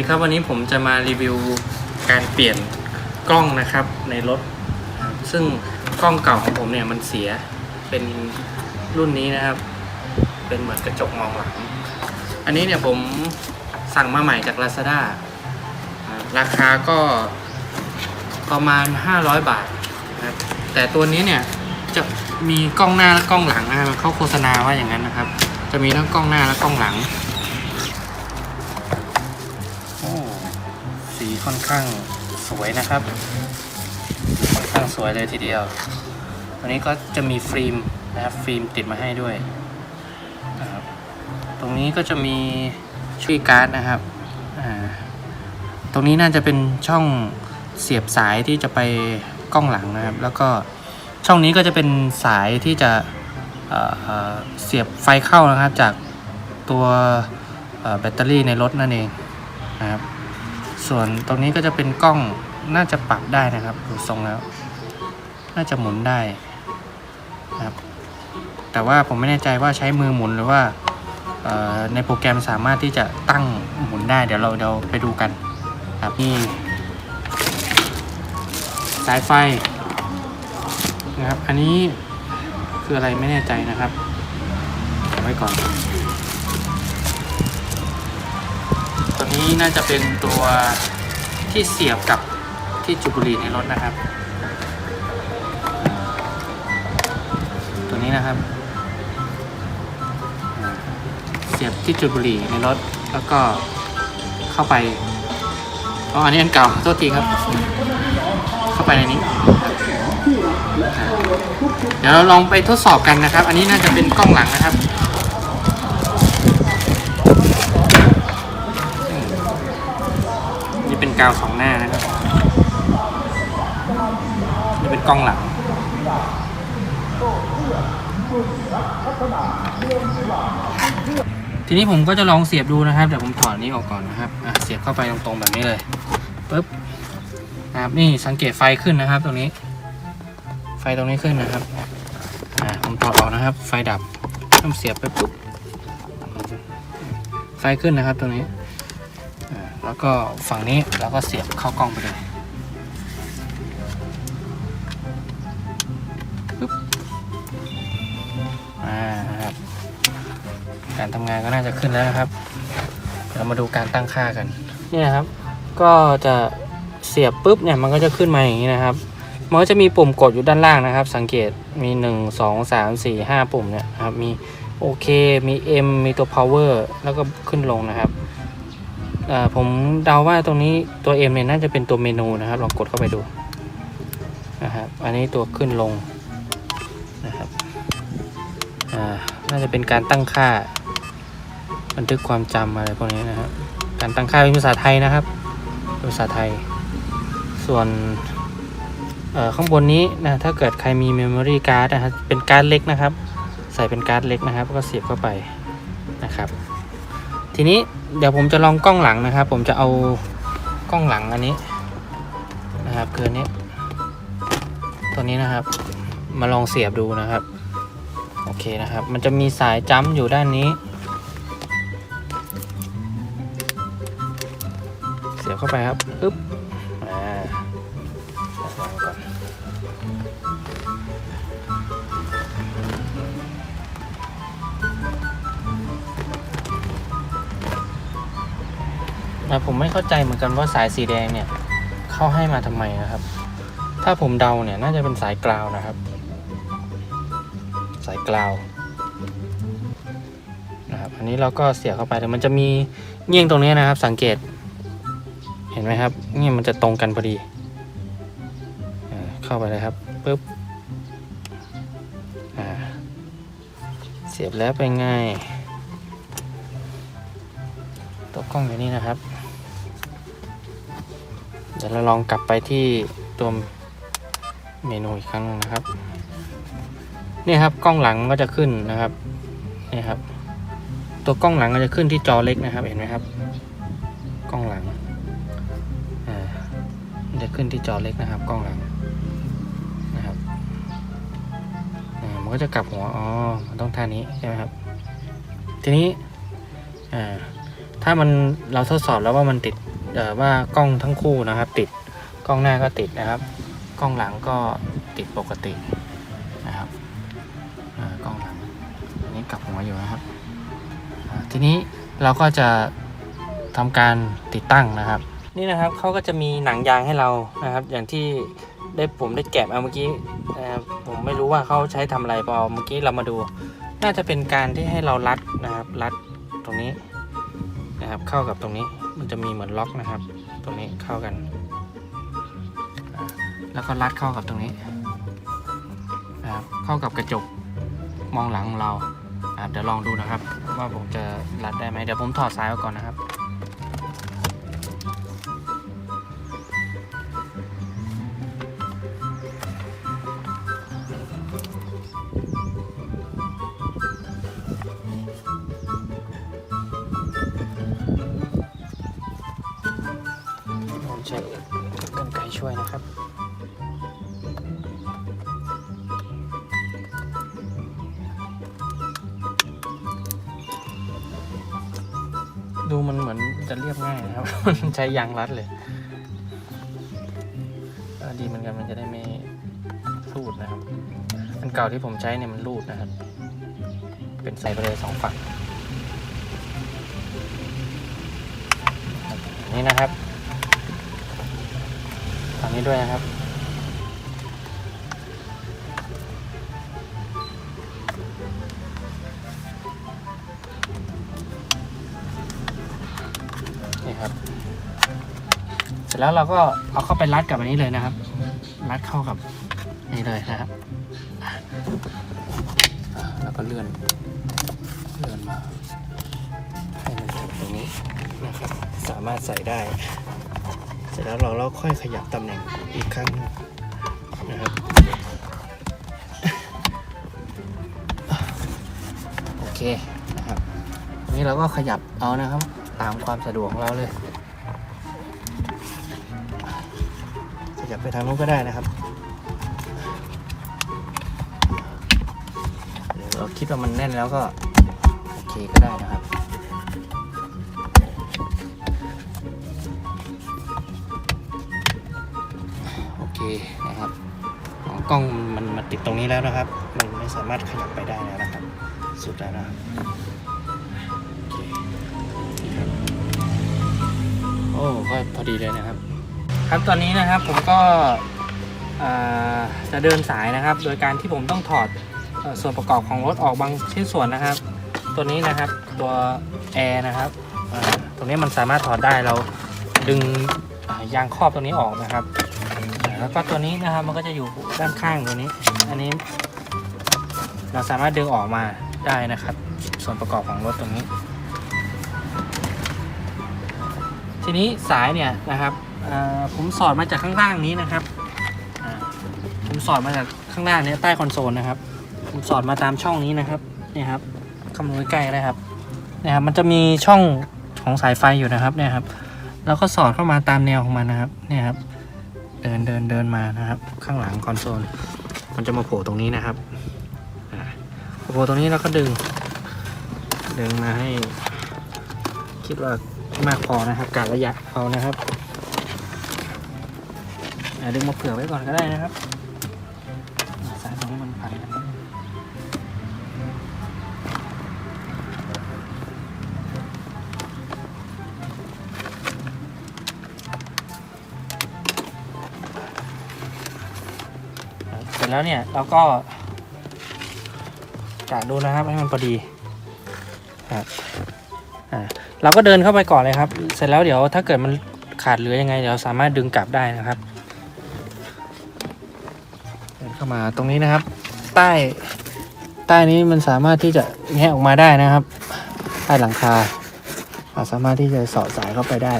สดีครับวันนี้ผมจะมารีวิวการเปลี่ยนกล้องนะครับในรถ ซึ่งกล้องเก่าของผมเนี่ยมันเสียเป็นรุ่นนี้นะครับ เป็นเหมือนกระจกมองหลัง อันนี้เนี่ยผมสั่งมาใหม่จาก Lazada อ่าราคาก็ประมาณ 500 บาทนะครับแต่ตัวนี้เนี่ยจะมีกล้องหน้าและกล้องหลังนะครับเขาโฆษณาว่าอย่างนั้นนะครับ จะมีทั้งกล้องหน้าและกล้องหลัง ค่อนข้างสวยนะครับ ค่อนข้างสวยเลยทีเดียววันนี้ก็จะมีฟิล์มนะครับฟิล์มติดมาให้ด้วยนะครับตรงนี้ก็จะมีช่วยการ์ดนะครับตรงนี้น่าจะเป็นช่องเสียบสายที่จะไปกล้องหลังนะครับ แล้วก็ช่องนี้ก็จะเป็นสายที่จะเเสียบไฟเข้านะครับจากตัวแบตเตอรี่ในรถนั่นเองนะครับ ส่วนตรงนี้ก็จะเป็นกล้องน่าจะปรับได้นะครับดูทรงแล้ว น่าจะหมุนได้นะครับ แต่ว่าผมไม่แน่ใจว่าใช้มือหมุนหรือว่าในโปรแกรมสามารถที่จะตั้งหมุนได้เดี๋ยวเราเดี๋ยวไปดูกันครับนี่สายไฟนะครับ อันนี้คืออะไรไม่แน่ใจนะครับเอาไว้ก่อน นี้น่าจะเป็นตัวที่เสียบกับที่จุบุหรี่ในรถนะครับ ตัวนี้นะครับ เสียบที่จุบุหรี่ในรถแล้วก็เข้าไปอ๋ออันนี้อันเก่าโทษทีครับ เข้าไปในนี้ เดี๋ยวเราลองไปทดสอบกันนะครับ อันนี้น่าจะเป็นกล้องหลังนะครับ เป็นกาวสองหน้านะครับนี่เป็นกล้องหลังทีนี้ผมก็จะลองเสียบดูนะครับเดี๋ยวผมถอดนี้ออกก่อนนะครับเสียบเข้าไปตรงๆแบบนี้เลยปึ๊บนะครับนี่สังเกตไฟขึ้นนะครับ ตรงนี้ ไฟตรงนี้ขึ้นนะครับผมถอดออกนะครับ ไฟดับต้องเสียบไปปุ๊บไฟขึ้นนะครับตรงนี้ แล้วก็ฝั่งนี้เราก็เสียบเข้ากล้องไปเลยปึ๊บอ่าครับการทำงานก็น่าจะขึ้นแล้วนะครับ เรามาดูการตั้งค่ากันนี่นะครับ ก็จะเสียบปุ๊บเนี่ยมันก็จะขึ้นมาอย่างนี้นะครับมันก็จะมีปุ่มกดอยู่ด้านล่างนะครับ สังเกตมี 1 2 3 4 5 ปุ่มเนี่ยครับมีโอเคมี M มีตัว power แล้วก็ขึ้นลงนะครับ ผมเดาว่าตรงนี้ตัว M เนี่ยน่าจะเป็นตัวเมนูนะครับ ลองกดเข้าไปดูนะครับ อันนี้ตัวขึ้นลงนะครับน่าจะเป็นการตั้งค่า บันทึกความจำอะไรพวกนี้นะครับ การตั้งค่าเป็นภาษาไทยนะครับภาษาไทย ส่วนข้างบนนี้นะถ้าเกิดใครมี memory card นะครับเป็นการ์ดเล็กนะครับ ใส่เป็นการ์ดเล็กนะครับ ก็เสียบเข้าไปนะครับ ทีนี้เดี๋ยวผมจะลองกล้องหลังนะครับ ผมจะเอากล้องหลังอันนี้นะครับคือนนี้ ตัวนี้นะครับ มาลองเสียบดูนะครับ โอเคนะครับ มันจะมีสายจัมป์อยู่ด้านนี้ เสียบเข้าไปครับปึ๊บ นะผมไม่เข้าใจเหมือนกันว่าสายสีแดงเนี่ยเข้าให้มาทำไมนะครับ ถ้าผมเดาเนี่ยน่าจะเป็นสายกราวนะครับ สายกราวนะครับอันนี้เราก็เสียบเข้าไปแต่มันจะมีเงี้ยงตรงนี้นะครับ สังเกต เห็นไหมครับเงี้ยงมันจะตรงกันพอดีเข้าไปเลยครับปึ๊บเสียบแล้วเป็นไงตัวกล้องอยู่นี่นะครับ เดี๋ยวเราลองกลับไปที่ตัวเมนูอีกครั้งนะครับ นี่ครับกล้องหลังก็จะขึ้นนะครับนี่ครับ ตัวกล้องหลังก็จะขึ้นที่จอเล็กนะครับ เห็นไหมครับ กล้องหลังอ่าจะขึ้นที่จอเล็กนะครับ กล้องหลังนะครับอ่ามันก็จะกลับหัวอ๋อมันต้องท่านี้ใช่ไหมครับ ทีนี้อ่าถ้ามันเราทดสอบแล้วว่ามันติด ว่ากล้องทั้งคู่นะครับ ติดกล้องหน้าก็ติดนะครับ กล้องหลังก็ติดปกตินะครับกล้องหลังอันนี้กลับหัวอยู่นะครับ ทีนี้เราก็จะทำการติดตั้งนะครับ นี่นะครับเขาก็จะมีหนังยางให้เรานะครับ อย่างที่ได้ผมได้แกะมาเมื่อกี้ผมไม่รู้ว่าเขาใช้ทำอะไรพอเมื่อกี้เรามาดู น่าจะเป็นการที่ให้เรารัดนะครับ รัดตรงนี้นะครับ เข้ากับตรงนี้ จะมีเหมือนล็อกนะครับ ตรงนี้เข้ากัน แล้วก็รัดเข้ากับตรงนี้นะครับเข้ากับกระจกมองหลังของเราอ่าเดี๋ยวลองดูนะครับ ว่าผมจะรัดได้ไหมเดี๋ยวผมถอดสายออกก่อนนะครับ ดูมันเหมือนจะเรียบง่ายนะครับ มันใช้ยางรัดเลยดีเหมือนกันมันจะได้ไม่รูดนะครับ อันเก่าที่ผมใช้เนี่ยมันรูดนะครับ เป็นใส่ไปเลยสองฝั่งนี่นะครับฝั่งนี้ด้วยนะครับ สร็จแล้วเราก็เอาเข้าไปรัดกับอันนี้เลยนะครับ รัดเข้ากับนี่เลยนะครับแล้วก็เลื่อนเลื่อนมาให้มันถึงตรงนี้นะครับสามารถใส่ได้ เสร็จแล้วเราเราค่อยขยับตำแหน่งอีกครั้งหนึ่งนะครับโอเคนะครับนนี้เราก็ขยับเอานะครับ ตามความสะดวกของเราเลย ขยับไปทางนู้นก็ได้นะครับหรือเราคิดว่ามันแน่นแล้วก็โอเคก็ได้นะครับโอเคนะครับของกล้องมันมาติดตรงนี้แล้วนะครับ มันไม่สามารถขยับไปได้แล้วนะครับ สุดแล้วนะครับโอเคนี่ครับโอ้ก็พอดีเลยนะครับ ครับตอนนี้นะครับผมก็จะเดินสายนะครับ โดยการที่ผมต้องถอดส่วนประกอบของรถออกบางชิ้นส่วนนะครับ ตัวนี้นะครับตัวแอร์นะครับตรงนี้มันสามารถถอดได้เราดึงยางครอบตัวนี้ออกนะครับ แล้วก็ตัวนี้นะครับมันก็จะอยู่ด้านข้างตัวนี้ อันนี้ เราสามารถดึงออกมาได้นะครับ ส่วนประกอบของรถตรงนี้ ทีนี้สายเนี่ยนะครับ ผมสอดมาจากข้างล่างนี้นะครับผมสอดมาจากข้างล่างนี้ใต้คอนโซลนะครับ ผมสอดมาตามช่องนี้นะครับนี่ครับคำนวณใกล้ๆนะครับเนี่ยครับ มันจะมีช่องของสายไฟอยู่นะครับเนี่ยครับแล้วก็สอดเข้ามาตามแนวของมันนะครับเนี่ยครับ เดินเดินเดินมานะครับ ข้างหลังคอนโซล มันจะมาโผล่ตรงนี้นะครับโผล่ตรงนี้เราก็ดึง ดึงมาให้ คิดว่ามากพอนะครับกะระยะเอานะครับ ดึงมาเผื่อไว้ก่อนก็ได้นะครับสายตรงนี้มันพันกันเสร็จแล้วเนี่ยเราก็กะดูนะครับให้มันพอดีครับอ่าเราก็เดินเข้าไปก่อนเลยครับ เสร็จแล้วเดี๋ยวถ้าเกิดมันขาดเหลือยังไงเดี๋ยวสามารถดึงกลับได้นะครับ เข้ามาตรงนี้นะครับ ใต้ใต้นี้มันสามารถที่จะแงะออกมาได้นะครับใต้หลังคาเราสามารถที่จะสอดสายเข้าไปได้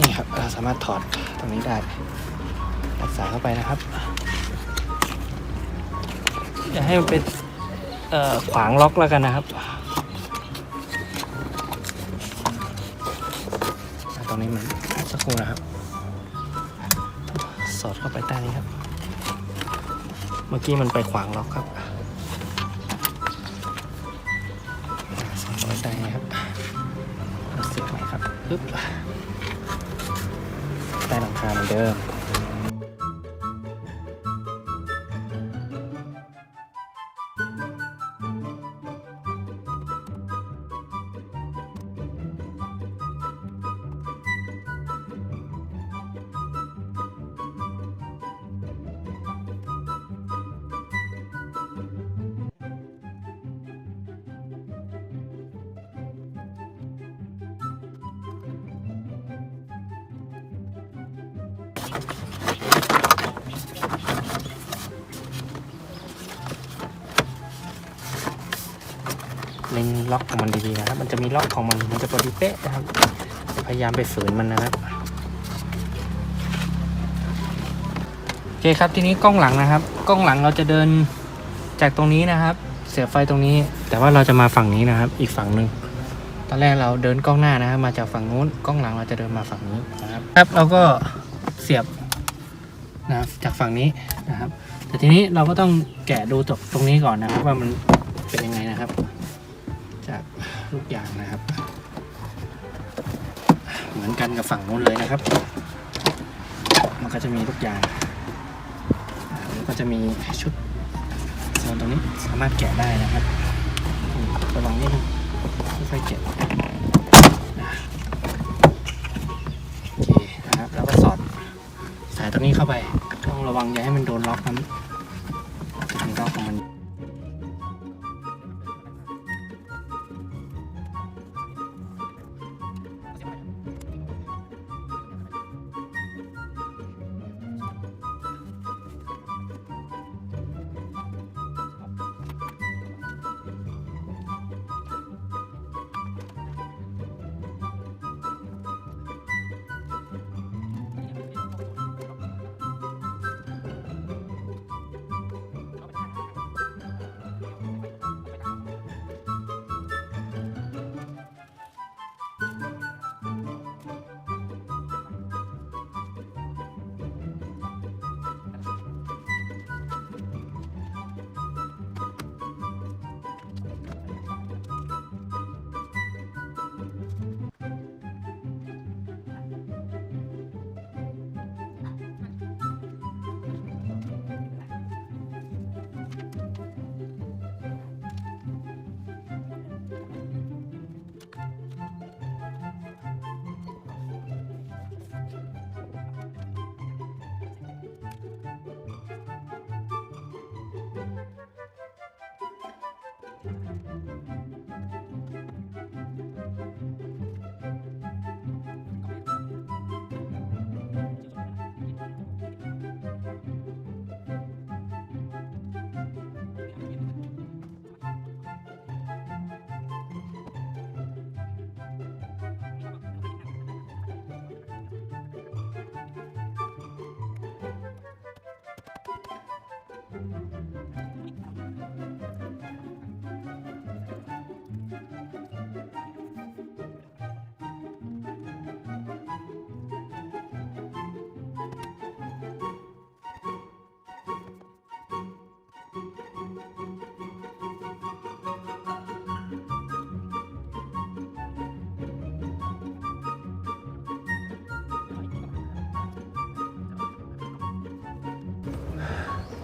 นี่ครับเราสามารถถอดตรงนี้ได้ตัดสายเข้าไปนะครับอย่าให้มันเป็นขวางล็อกแล้วกันนะครับตรงนี้มันสักครู่นะครับ อดเข้าไปใต้นี้ครับ เมื่อกี้มันไปขวางล็อกครับสอดเข้าไปใต้นี้ครับปึ๊บใต้หลังคาเหมือนเดิม เล็งล็อกของมันดีๆนะครับ มันจะมีล็อกของมัน มันจะพอดีเป๊ะนะครับ พยายามไปฝืนมันนะครับ โอเคครับ ทีนี้กล้องหลังนะครับ กล้องหลังเราจะเดินจากตรงนี้นะครับ เสียบไฟตรงนี้ แต่ว่าเราจะมาฝั่งนี้นะครับ อีกฝั่งหนึ่ง ตอนแรกเราเดินกล้องหน้านะครับ มาจากฝั่งนู้น กล้องหลังเราจะเดินมาฝั่งนี้นะครับ ครับ เราก็ เสียบนะครับจากฝั่งนี้นะครับ แต่ทีนี้เราก็ต้องแกะดูจากตรงนี้ก่อนนะครับ ว่ามันเป็นยังไงนะครับ จากลูกยางนะครับ เหมือนกันกับฝั่งนู้นเลยนะครับ มันก็จะมีลูกยางแล้วก็จะมีชุดโซนตรงนี้สามารถแกะได้นะครับระวังนิดนึงค่อยๆแกะโอเคนะครับ แล้วก็สอดสายตรงนี้ เข้าไป ต้องระวังอย่าให้มันโดนล็อกนั้นจะมีล็อกของมัน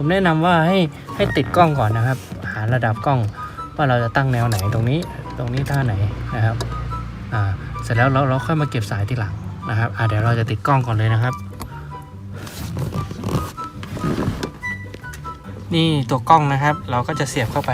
ผมแนะนำว่าให้ให้ติดกล้องก่อนนะครับ หาระดับกล้องว่าเราจะตั้งแนวไหนตรงนี้ตรงนี้ท่าไหนนะครับอ่าเสร็จแล้วเราเราค่อยมาเก็บสายทีหลังนะครับอ่าเดี๋ยวเราจะติดกล้องก่อนเลยนะครับ นี่ตัวกล้องนะครับ เราก็จะเสียบเข้าไป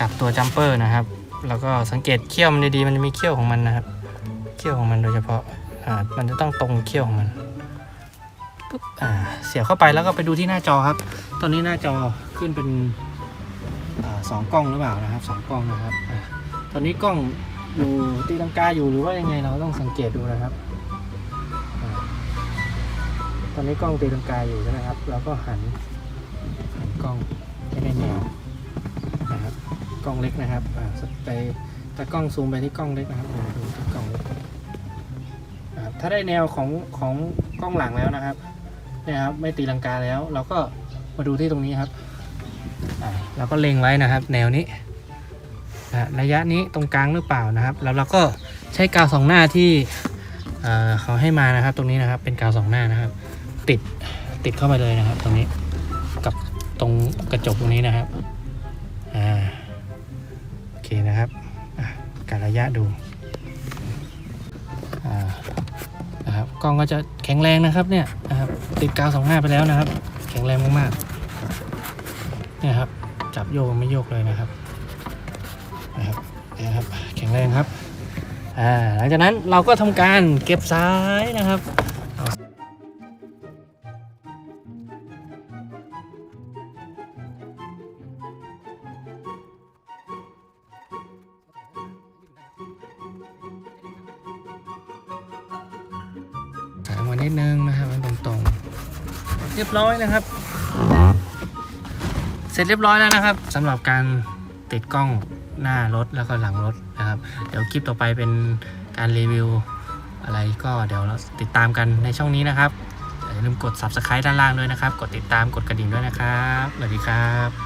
กับตัวจัมเปอร์นะครับแล้วก็สังเกตเขี้ยวมันดีๆมันจะมีเขี้ยวของมันนะครับ เขี้ยวของมันโดยเฉพาะอ่ามันจะต้องตรงเขี้ยวของมัน ปุ๊บอ่าเสียบเข้าไปแล้วก็ไปดูที่หน้าจอครับ ตอนนี้หน้าจอขึ้นเป็นอสองกล้องหรือเปล่านะครับสองกล้องนะครับอตอนนี้กล้องอยู่ตีลังกาอยู่หรือว่ายังไงเราต้องสังเกตดูนะครับอตอนนี้กล้องตีลังกาอยู่ใช่ไหมครับเราก็หันหันกล้องให้ได้แนวนะครับกล้องเล็กนะครับไปตากล้องซูมไปที่กล้องเล็กนะครับดูที่กล้องเล็กถ้าได้แนวของของกล้องหลังแล้วนะครับ เนี่ยครับไม่ตีลังกาแล้ว เราก็มาดูที่ตรงนี้ครับเราก็เล็งไว้นะครับ แนวนี้ระยะนี้ตรงกลางหรือเปล่านะครับ แล้วเราก็ใช้กาวสองหน้าที่เขาให้มานะครับ ตรงนี้นะครับเป็นกาวสองหน้านะครับ ติดติดเข้าไปเลยนะครับ ตรงนี้กับตรงกระจกตรงนี้นะครับอ่าโอเคนะครับการระยะดูอ่า นะครับกล้องก็จะแข็งแรงนะครับเนี่ยนะครับติดกาวสองหน้าไปแล้วนะครับ แข็งแรงมากๆเนี่ยครับจับโยกไม่โยกเลยนะครับนะครับนี่ครับแข็งแรงครับอ่าหลังจากนั้นเราก็ทำการเก็บสายนะครับ นิดนึงนะครับมันตรงๆ เรียบร้อยนะครับ เสร็จเรียบร้อยแล้วนะครับสำหรับการติดกล้องหน้ารถแล้วก็หลังรถนะครับ เดี๋ยวคลิปต่อไปเป็นการรีวิวอะไรก็เดี๋ยวเราติดตามกันในช่องนี้นะครับอย่าลืมกด subscribe ด้านล่างด้วยนะครับ กดติดตามกดกระดิ่งด้วยนะครับสวัสดีครับ